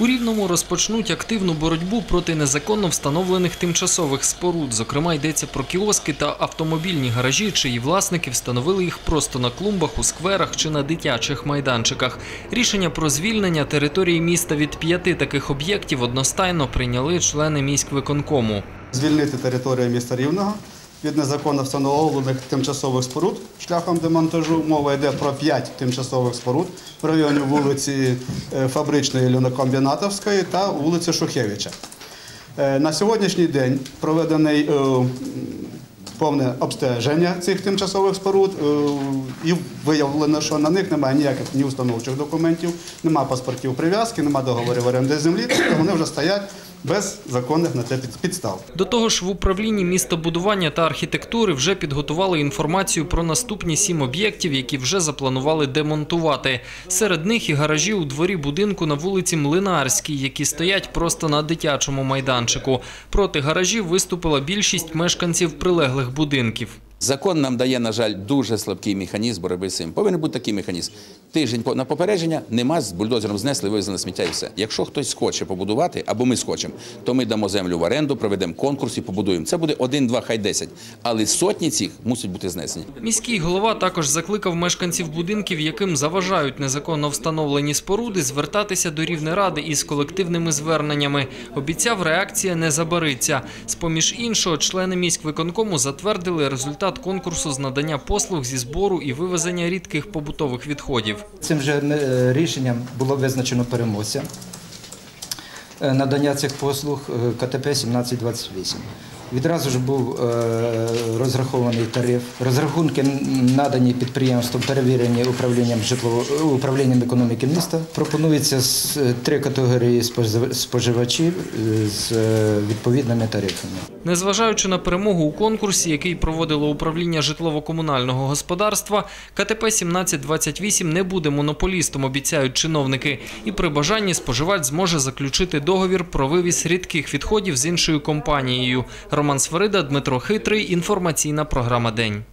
У Рівному розпочнуть активну боротьбу проти незаконно встановлених тимчасових споруд. Зокрема, йдеться про кіоски та автомобільні гаражі, чиї власники встановили їх просто на клумбах, у скверах чи на дитячих майданчиках. Рішення про звільнення території міста від п'яти таких об'єктів одностайно прийняли члени міськвиконкому. звільнити територію міста Рівного від незаконно встановлених тимчасових споруд шляхом демонтажу. Мова йде про 5 тимчасових споруд в районі вулиці е, Фабричної Люнокомбінатовської та вулиці Шухевича. Е, На сьогоднішній день проведений е, повне обстеження цих тимчасових споруд е, і виявлено, що на них немає ніяких ні установчих документів, немає паспортів прив'язки, немає договорів оренди землі, вони вже стоять без законних на це підстав. До того ж, в управлінні містобудування та архітектури вже підготували інформацію про наступні сім об'єктів, які вже запланували демонтувати. Серед них і гаражі у дворі будинку на вулиці Млинарській, які стоять просто на дитячому майданчику. Проти гаражів виступила більшість мешканців прилеглих будинків. Закон нам дає, на жаль, дуже слабкий механізм боротьби з цим. Повинен бути такий механізм. Тиждень на попередження нема з бульдозером знесли, вивезли сміття і все. Якщо хтось схоче побудувати, або ми схочемо, то ми дамо землю в оренду, проведемо конкурс і побудуємо. Це буде один, два, хай десять. Але сотні цих мусять бути знесені. Міський голова також закликав мешканців будинків, яким заважають незаконно встановлені споруди, звертатися до Рівнеради із колективними зверненнями. Обіцяв, реакція не забариться. З-поміж іншого, члени міськвиконкому затвердили результат конкурсу з надання послуг зі збору і вивезення рідких побутових відходів. Цим же е, рішенням було визначено переможця е, надання цих послуг е, КТП 1728. Відразу ж був е, розрахований тариф. Розрахунки надані підприємствам, перевірені управлінням житлово управлінням економіки міста. Пропонується е, три категорії спожив- споживачів е, з відповідними тарифами. Незважаючи на перемогу у конкурсі, який проводило управління житлово-комунального господарства, КТП 1728 не буде монополістом, обіцяють чиновники. І при бажанні споживач зможе заключити договір про вивіз рідких відходів з іншою компанією. Роман Сверида, Дмитро Хитрий. Інформаційна програма День.